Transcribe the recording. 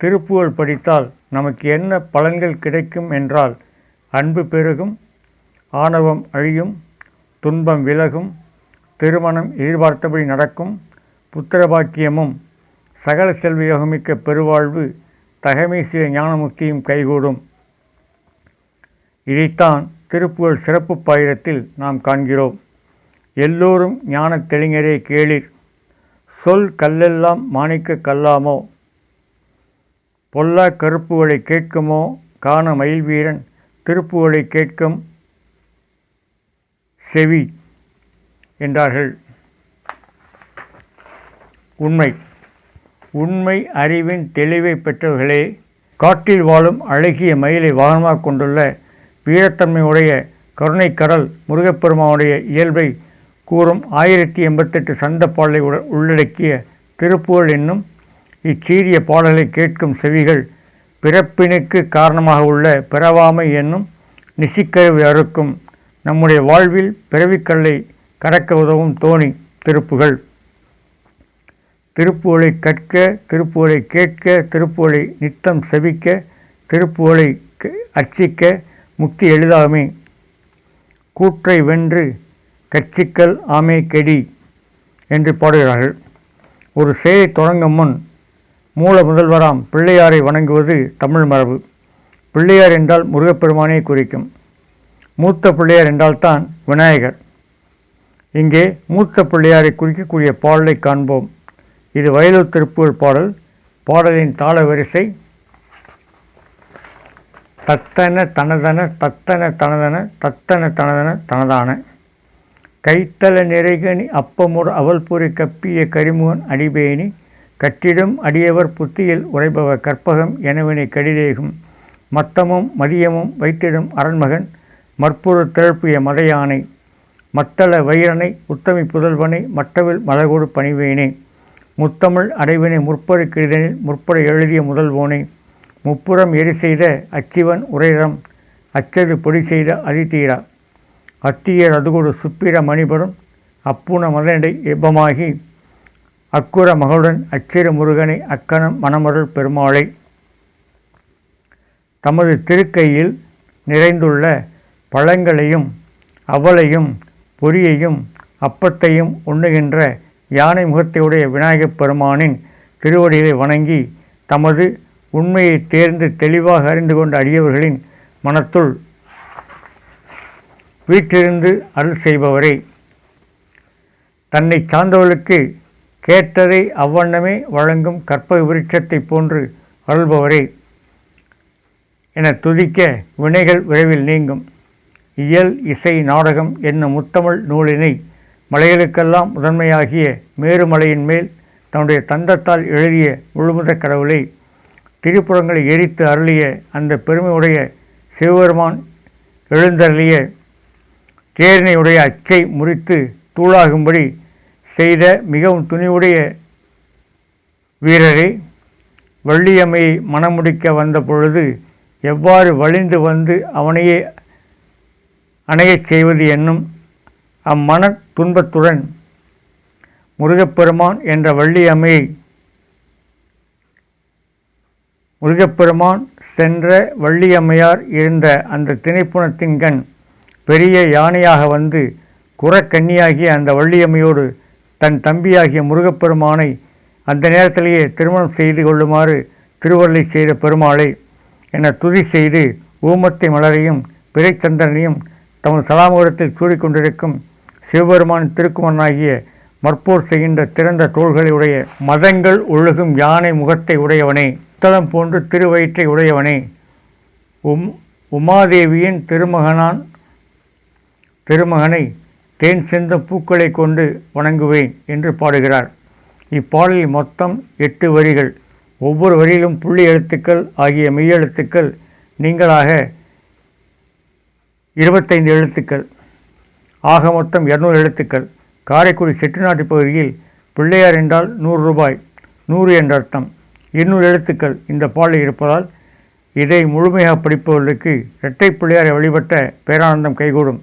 திருப்புகழ் படித்தால் நமக்கு என்ன பலன்கள் கிடைக்கும் என்றால் அன்பு பெருகும் ஆணவம் அழியும் துன்பம் விலகும் திருமணம் எதிர்பார்த்தபடி நடக்கும் புத்திரபாக்கியமும் சகல செல்வி யோகமிக்க பெருவாழ்வு தகமை சிவ ஞானமுக்தியும் கைகூடும். இதைத்தான் திருப்புகழ் சிறப்பு பாயிரத்தில் நாம் காண்கிறோம். எல்லோரும் ஞானத் தெளிஞரே கேளிர். சொல் கல்லெல்லாம் மாணிக்க கல்லாமோ பொல்லா கருப்புகளை கேட்குமோ? காண மயில் வீரன் திருப்புகளை கேட்கும் செவி என்றார்கள். உண்மை. உண்மை அறிவின் தெளிவை பெற்றவர்களே காட்டில் வாழும் அழகிய மயிலை வாகனமாக கொண்டுள்ள வீரத்தன்மையுடைய கருணைக்கடல் முருகப்பெருமானுடைய இயல்பை கூறும் ஆயிரத்தி எண்பத்தெட்டு சந்த உள்ளடக்கிய திருப்புகழ் என்னும் இச்சீரிய பாடலை கேட்கும் செவிகள் பிறப்பினுக்கு காரணமாக உள்ள பிறவாமை என்னும் நிசிக்கருவி அறுக்கும். நம்முடைய வாழ்வில் பிறவிக்கல்லை கடக்க உதவும் தோணி திருப்புகள். திருப்புகளை கற்க திருப்புகளை கேட்க திருப்புகளை நித்தம் செவிக்க திருப்புகளை அர்ச்சிக்க முக்தி எளிதாமே கூற்றை வென்று கட்சிக்கல் ஆமே கெடி என்று பாடுகிறார்கள். ஒரு செயலை தொடங்கும் முன் மூல முதல்வராம் பிள்ளையாரை வணங்குவது தமிழ் மரபு. பிள்ளையார் என்றால் முருகப்பெருமானே குறிக்கும். மூத்த பிள்ளையார் என்றால்தான் விநாயகர். இங்கே மூத்த பிள்ளையாரை குறிக்கக்கூடிய பாடலை காண்போம். இது வயலூர் திருப்பூர் பாடல். பாடலின் தாள வரிசை தத்தன தனதன தத்தன தனதன தத்தன தனதன தனதான. கைத்தல நிறைகனி அப்பமுற அவல்புரி கப்பிய கரிமுகன் அடிபேணி கற்றிடம் அடியவர் புத்தியில் உரைபவர் கற்பகம் எனவினை கடிதேகும். மத்தமும் மதியமும் வைத்திடும் அரண்மகன் மற்புறு திழப்பிய மதையானை. மத்தள வைரனை உத்தமி புதல்வனை மட்டவில் மலகோடு பணிவேனே. முத்தமிழ் அடைவினை முற்படு கிருதனில் முற்படை எழுதிய முதல்வோனை. முப்புறம் எரி செய்த அச்சிவன் உரைரம் அச்சது பொடி செய்த அதிதீரா. அத்தியர் அதுகொடு சுப்பிர மணிபரும் அப்புன மதனடை எப்பமாகி அக்குர மகளுடன் அச்சிர முருகனை அக்கணம் மணமருள் பெருமாளை தமது திருக்கையில் நிறைந்துள்ள பழங்களையும் அவளையும் பொரியையும் அப்பத்தையும் உண்ணுகின்ற யானை முகத்தையுடைய விநாயகப் பெருமானின் திருவடிகளை வணங்கி தமது உண்மையை தேர்ந்து தெளிவாக அறிந்து கொண்ட அடியவர்களின் மனத்துள் வீற்றிருந்து அருள் செய்பவரே. தன்னை சார்ந்தவர்களுக்கு கேட்டதை அவ்வண்ணமே வழங்கும் கற்ப விருட்சத்தை போன்று அருள்பவரே. என துதிக்க வினைகள் விரைவில் நீங்கும். இயல் இசை நாடகம் என்னும் முத்தமிழ் நூலினை மலைகளுக்கெல்லாம் முதன்மையாகிய மேருமலையின் மேல் தன்னுடைய தந்தத்தால் எழுதிய முழுமுத கடவுளை. திருப்புறங்களை எரித்து அருளிய அந்த பெருமையுடைய சிவபெருமான் எழுந்தருளிய தேரினையுடைய அச்சை முறித்து தூளாகும்படி செய்த மிகவும் துணிவுடைய வீரரை வள்ளியம்மையை மணமுடிக்க வந்த பொழுது எவ்வாறு வழிந்து வந்து அவனையே அணையச் செய்வது என்னும் அம்மன துன்பத்துடன் முருகப்பெருமான் என்ற வள்ளியம்மையை முருகப்பெருமான் சென்ற வள்ளியம்மையார் இருந்த அந்த திணைப்புணத்தின்கண் பெரிய யானையாக வந்து குறக்கன்னியாகிய அந்த வள்ளியம்மையோடு தன் தம்பியாகிய முருகப்பெருமானை அந்த நேரத்திலேயே திருமணம் செய்து கொள்ளுமாறு திருவள்ளை செய்த பெருமாளை என துதி செய்து ஊமத்தை மலரையும் பிறைச்சந்திரனையும் தமது சலாமுகத்தில் சூடிக்கொண்டிருக்கும் சிவபெருமான் திருக்குமனாகிய மற்போர் செய்கின்ற திறந்த தோள்களை உடைய மதங்கள் ஒழுகும் யானை முகத்தை உடையவனே புத்தளம் போன்று திருவயிற்றை உடையவனே. உம் உமாதேவியின் திருமகனான் திருமகனை தேன் சென்ற பூக்களை கொண்டு வணங்குவேன் என்று பாடுகிறார். இப்பாடலில் மொத்தம் எட்டு வரிகள். ஒவ்வொரு வரியிலும் புள்ளி எழுத்துக்கள் ஆகிய மெய்யெழுத்துக்கள் நீங்களாக இருபத்தைந்து எழுத்துக்கள். ஆக மொத்தம் இரநூறு எழுத்துக்கள். காரைக்குடி செட்டுநாட்டு பகுதியில் பிள்ளையார் என்றால் நூறு ரூபாய் நூறு என்ற அர்த்தம். இருநூறு எழுத்துக்கள் இந்த பாடலில் இருப்பதால் இதை முழுமையாக படிப்பவர்களுக்கு இரட்டை பிள்ளையாரை வழிபட்ட பேரானந்தம் கைகூடும்.